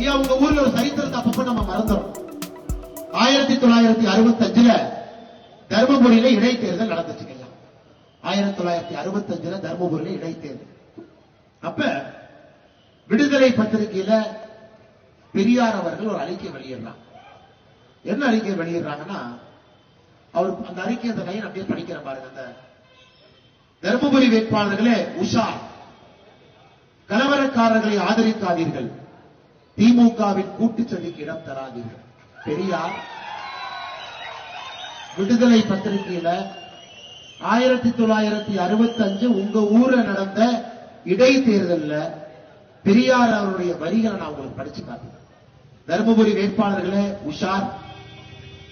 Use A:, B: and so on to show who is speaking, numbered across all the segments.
A: ஐயா உங்க ஊர்ல ஒரு சரித்திரத்தை அப்பப்ப நம்ம மறந்துடும் ஆயிரத்தி தொள்ளாயிரத்தி அறுபத்தி அஞ்சுல தர்மபுரியில இடைத்தேர்தல் நடந்துச்சுங்க ஆயிரத்தி தொள்ளாயிரத்தி அறுபத்தி அஞ்சுல தர்மபுரியில இடைத்தேர்தல். அப்ப விடுதலை பத்திரிகையில பெரியார் அவர்கள் ஒரு அறிக்கை வெளியிடுறாங்க என்ன அறிக்கை வெளியிடுறாங்கன்னா அவர் அந்த அறிக்கை அந்த லைன் அப்படியே படிக்கிற பாருங்க அந்த தர்மபுரி வேட்பாளர்களே உஷா. கலவரக்காரர்களை ஆதரிக்காதீர்கள். திமுகவின் கூட்டுச்சதிக்கு இடம் தராதீர்கள். பெரியார் விடுதலை பத்திரிகையில ஆயிரத்தி தொள்ளாயிரத்தி அறுபத்தி அஞ்சு உங்க ஊர்ல நடந்த இடைத்தேர்தல்ல பெரியார் அவருடைய வரிகளை நான் உங்களுக்கு படிச்சு காட்டுறேன். தருமபுரி வேட்பாளர்களே உஷார்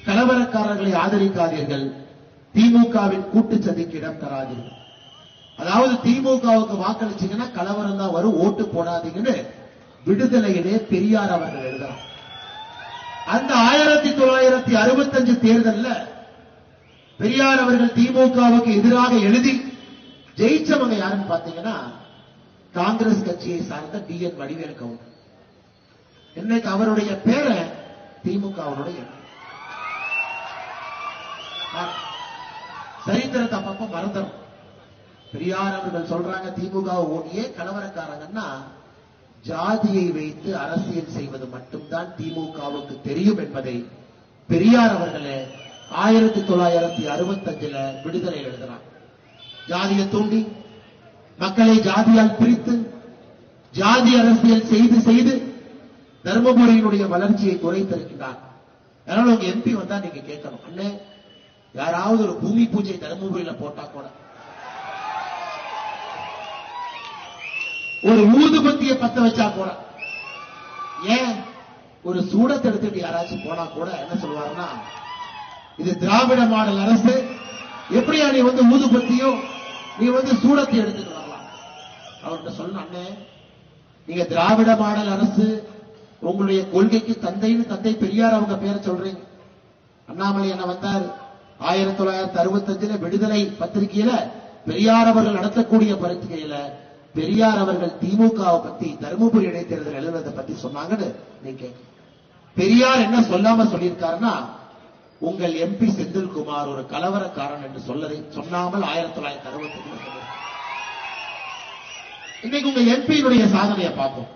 A: கலவரக்காரர்களை ஆதரிக்காதீர்கள். திமுகவின் கூட்டுச்சதிக்கு இடம் தராதீர்கள். அதாவது திமுகவுக்கு வாக்களிச்சீங்கன்னா கலவரம் தான் வரும் ஓட்டு போடாதீங்கன்னு விடுதலையிலே பெரியார் அவர்கள் எழுதுறார் அந்த ஆயிரத்தி தொள்ளாயிரத்தி அறுபத்தஞ்சு தேர்தல்ல பெரியார் அவர்கள் திமுகவுக்கு எதிராக எழுதி ஜெயிச்சவங்க யாருன்னு பாத்தீங்கன்னா காங்கிரஸ் கட்சியை சார்ந்த டி என் வடிவேல் கவுண்டர் இன்னைக்கு அவருடைய பேரை திமுகவுடைய. சரித்திரத்தை அப்பப்ப மறந்துடும் பெரியார் அவர்கள் சொல்றாங்க திமுக ஓடியே கலவரக்காரங்கன்னா ஜாதியை வைத்து அரசியல் செய்வது மட்டும்தான் திமுகவுக்கு தெரியும் என்பதை பெரியார் அவர்களே ஆயிரத்தி தொள்ளாயிரத்தி அறுபத்தி அஞ்சுல விடுதலை எழுதுறாங்க ஜாதியை தூண்டி மக்களை ஜாதியால் பிரித்து ஜாதி அரசியல் செய்து செய்து தர்மபுரியினுடைய வளர்ச்சியை குறைத்திருக்கிறார் அதனால உங்க எம்பி வந்தா நீங்க கேட்கணும் அண்ணே யாராவது ஒரு பூமி பூஜை தர்மபுரியில போட்டா கூட ஒரு ஊதுபத்திய பத்த வச்சா கூட ஏன்? ஒரு சூடத்தை எடுத்துட்டு யாராச்சும் போனா கூட என்ன சொல்லுவாருன்னா இது திராவிட மாடல் அரசு எப்படியா நீ வந்து ஊதுபத்தியும் நீ வந்து சூடத்தை எடுத்துட்டு வரலாம். அவர்கிட்ட சொன்ன அண்ணே நீங்க திராவிட மாடல் அரசு உங்களுடைய கொள்கைக்கு தந்தைன்னு தந்தை பெரியார் அவங்க பேரை சொல்றீங்க. அண்ணாமலை என்ன வந்தார்? ஆயிரத்தி தொள்ளாயிரத்தி அறுபத்தி அஞ்சுல விடுதலை பத்திரிகையில பெரியார் அவர்கள் நடத்தக்கூடிய பத்திரிகையில பெரியார் அவர்கள் திமுகவை பத்தி தருமபுரி இடைத்தேர்தல் எழுதுறதை பத்தி சொன்னாங்கன்னு நீங்க பெரியார் என்ன சொல்லாம சொல்லியிருக்காருன்னா உங்கள் எம்பி செந்தில்குமார் ஒரு கலவரக்காரன் என்று சொல்லதை சொன்னாமல் ஆயிரத்தி தொள்ளாயிரத்தி அறுபத்தி இன்னைக்கு உங்க எம்பியினுடைய சாதனையை பார்ப்போம்.